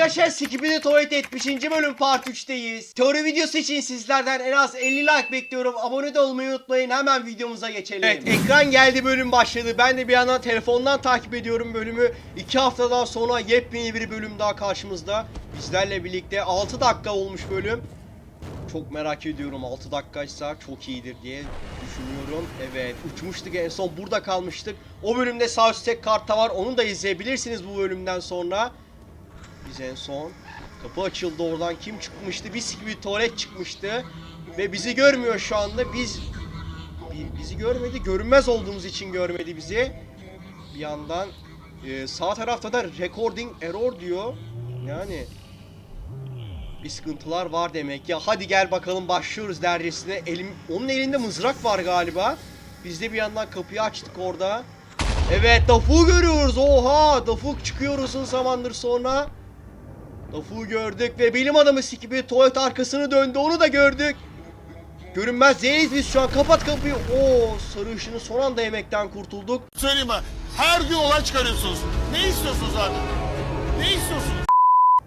Arkadaşlar Skibidi Tuvalet 70. bölüm part 3'teyiz. Teori videosu için sizlerden en az 50 like bekliyorum. Abone de olmayı unutmayın. Hemen videomuza geçelim. Evet ekran geldi bölüm başladı. Ben de bir yandan telefondan takip ediyorum bölümü. 2 haftadan sonra yepyeni bir bölüm daha karşımızda. Bizlerle birlikte 6 dakika olmuş bölüm. Çok merak ediyorum 6 dakikaysa çok iyidir diye düşünüyorum. Evet uçmuştuk en son burada kalmıştık. O bölümde sağ üstte kartta var onu da izleyebilirsiniz bu bölümden sonra. Biz en son kapı açıldı oradan kim çıkmıştı? Biz gibi tuvalet çıkmıştı. Ve bizi görmüyor şu anda. Biz bi- bizi görmedi. Görünmez olduğumuz için görmedi bizi. Bir yandan e, sağ tarafta da recording error diyor. Yani bir sıkıntılar var demek ya. Hadi gel bakalım başlıyoruz dercesine. Elim, onun elinde mızrak var galiba. Biz de bir yandan kapıyı açtık orada. Evet Dafuk'u görüyoruz. Oha Dafuk çıkıyor uzun zamandır sonra. Dafuk'u gördük ve bilim adamı gibi tuvalet arkasını döndü onu da gördük. Görünmez değiliz biz şu an. Kapat kapıyı. Oo sarı ışını son anda yemekten kurtulduk. Söyleyeyim mi? Her gün olay çıkarıyorsunuz. Ne istiyorsunuz abi? Ne istiyorsunuz?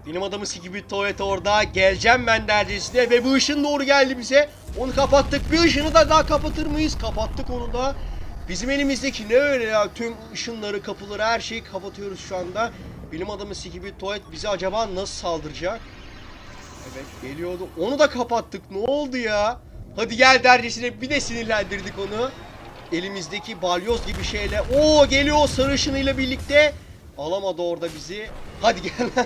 Bilim adamı gibi tuvalet orada. Geleceğim ben dercesine ve bu ışın doğru geldi bize. Onu kapattık. Bir ışını da daha kapatır mıyız? Kapattık onu da. Bizim elimizdeki ne öyle ya? Tüm ışınları, kapıları, her şeyi kapatıyoruz şu anda. Bilim adamı gibi tuvalet bize acaba nasıl saldıracak? Evet geliyordu. Onu da kapattık. Ne oldu ya? Hadi gel dercesine bir de sinirlendirdik onu. Elimizdeki balyoz gibi şeyle. Oo geliyor o sarı ışınıyla birlikte. Alamadı orada bizi. Hadi gel.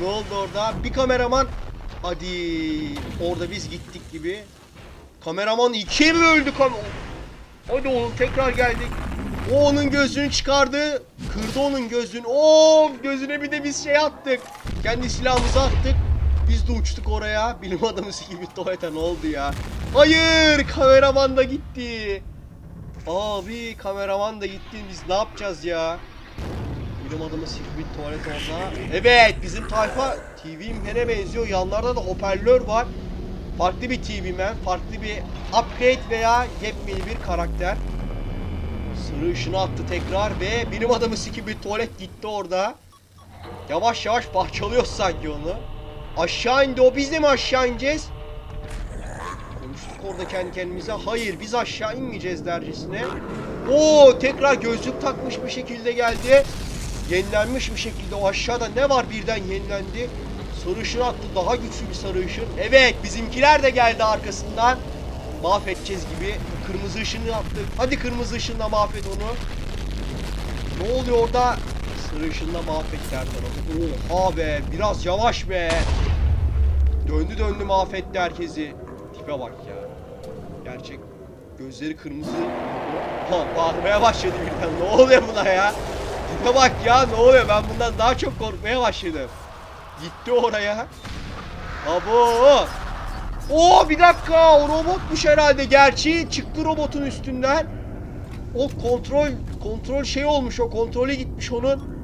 ne oldu orada? Bir kameraman. Hadi. Orada biz gittik gibi. Kameraman ikiye mi öldü? Kam Hadi oğlum tekrar geldik. O onun gözünü çıkardı. Kırdı onun gözünü. Oo gözüne bir de biz şey attık. Kendi silahımızı attık. Biz de uçtuk oraya. Bilim adamı gibi tuvalete ne oldu ya? Hayır kameraman da gitti. Abi kameraman da gitti. Biz ne yapacağız ya? Bilim adamı sikbit tuvalet orada. Evet bizim tayfa TV Man'e benziyor. Yanlarda da hoparlör var. Farklı bir TV Man, farklı bir upgrade veya yepyeni bir karakter. Sarı attı tekrar ve bilim adamı sikibit tuvalet gitti orada. Yavaş yavaş parçalıyor sanki onu. Aşağı indi o biz de mi aşağı ineceğiz? Konuştuk orada kendi kendimize. Hayır biz aşağı inmeyeceğiz dercesine. Oo tekrar gözlük takmış bir şekilde geldi. Yenilenmiş bir şekilde o aşağıda ne var birden yenilendi. Sarı ışın attı daha güçlü bir sarı ışın. Evet bizimkiler de geldi arkasından. Mahvedeceğiz gibi. Kırmızı ışını attık. Hadi kırmızı ışınla mahvet onu. Ne oluyor orada? Sarı ışınla mahvet her tarafı. Oha be biraz yavaş be. Döndü döndü mahvetti herkesi. Tipe bak ya. Gerçek gözleri kırmızı. Ha bağırmaya başladı birden. Ne oluyor buna ya? Tipe bak ya ne oluyor? Ben bundan daha çok korkmaya başladım. Gitti oraya. Abo. Oo bir dakika robotmuş herhalde. Gerçi çıktı robotun üstünden. O kontrol kontrol şey olmuş o kontrolü gitmiş onun.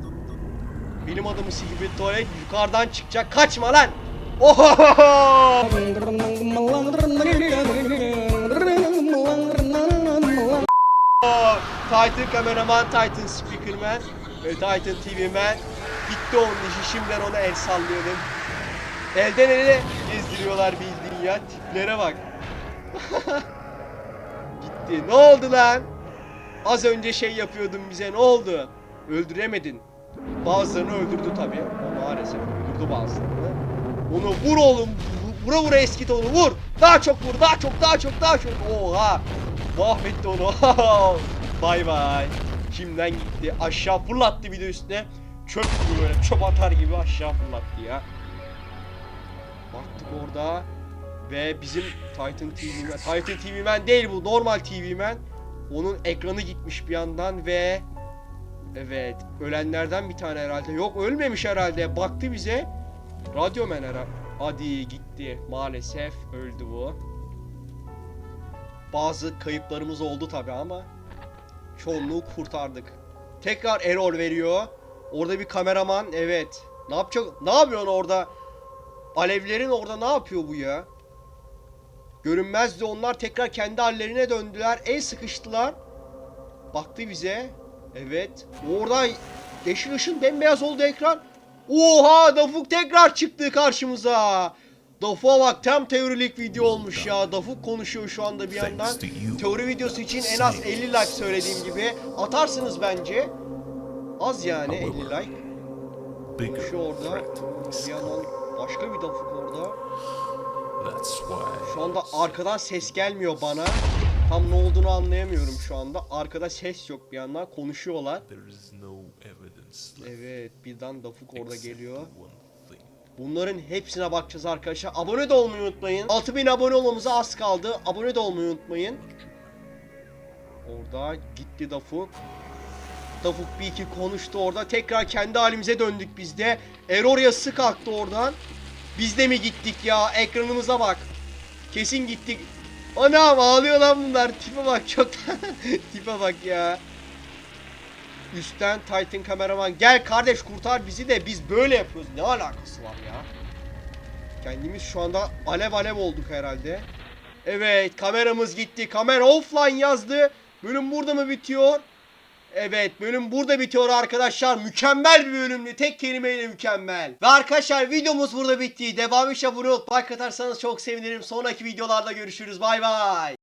Bilim adamı gibi tuvalet yukarıdan çıkacak. Kaçma lan. Oho! Titan kameraman, Titan speakerman ve Titan TV man. Gitti onun işi şimdiden ona el sallıyordum. Elden ele gezdiriyorlar bildiğin ya. Tiplere bak. Gitti. Ne oldu lan? Az önce şey yapıyordun bize ne oldu? Öldüremedin. Bazılarını öldürdü tabii. Maalesef öldürdü bazılarını. Onu vur oğlum. Vura vura eskit onu vur. Daha çok vur. Daha çok daha çok daha çok. Oha. Mahvetti onu. bay bay. Şimdiden gitti. Aşağı fırlattı bir de üstüne. Çöp gibi böyle çöp atar gibi aşağı fırlattı ya. Baktık orada. Ve bizim Titan TV Man. Titan TV Man değil bu. Normal TV Man. Onun ekranı gitmiş bir yandan ve Evet. Ölenlerden bir tane herhalde. Yok ölmemiş herhalde. Baktı bize. Radyomen herhalde. Hadi gitti. Maalesef öldü bu. Bazı kayıplarımız oldu tabi ama çoğunluğu kurtardık. Tekrar error veriyor. Orada bir kameraman evet. Ne yapacak? Ne yapıyorsun orada? Alevlerin orada ne yapıyor bu ya? Görünmezdi onlar tekrar kendi hallerine döndüler. El sıkıştılar. Baktı bize. Evet. Orada yeşil ışın bembeyaz oldu ekran. Oha Dafuk tekrar çıktı karşımıza. Dafuk'a bak tam teorilik video olmuş ya. Dafuk konuşuyor şu anda bir yandan. Teori videosu için en az 50 like söylediğim gibi. Atarsınız bence. Az yani 50 like. Konuşuyor orada. Bir yandan başka bir Dafuk orada. Şu anda arkadan ses gelmiyor bana. Tam ne olduğunu anlayamıyorum şu anda. Arkada ses yok bir yandan. Konuşuyorlar. Evet birden Dafuk orada geliyor. Bunların hepsine bakacağız arkadaşlar. Abone de olmayı unutmayın. 6000 abone olmamıza az kaldı. Abone de olmayı unutmayın. Orada gitti Dafuk. Dafuk bir iki konuştu orada. Tekrar kendi halimize döndük biz de. Error yazısı kalktı oradan. Biz de mi gittik ya? Ekranımıza bak. Kesin gittik. Anam ağlıyor lan bunlar. Tipe bak çok tipe bak ya. Üstten Titan kameraman gel kardeş kurtar bizi de biz böyle yapıyoruz. Ne alakası var ya? Kendimiz şu anda alev alev olduk herhalde. Evet kameramız gitti. Kamera offline yazdı. Bölüm burada mı bitiyor? Evet bölüm burada bitiyor arkadaşlar. Mükemmel bir bölümdü. Tek kelimeyle mükemmel. Ve arkadaşlar videomuz burada bitti. Devam için abone olup like atarsanız çok sevinirim. Sonraki videolarda görüşürüz. Bay bay.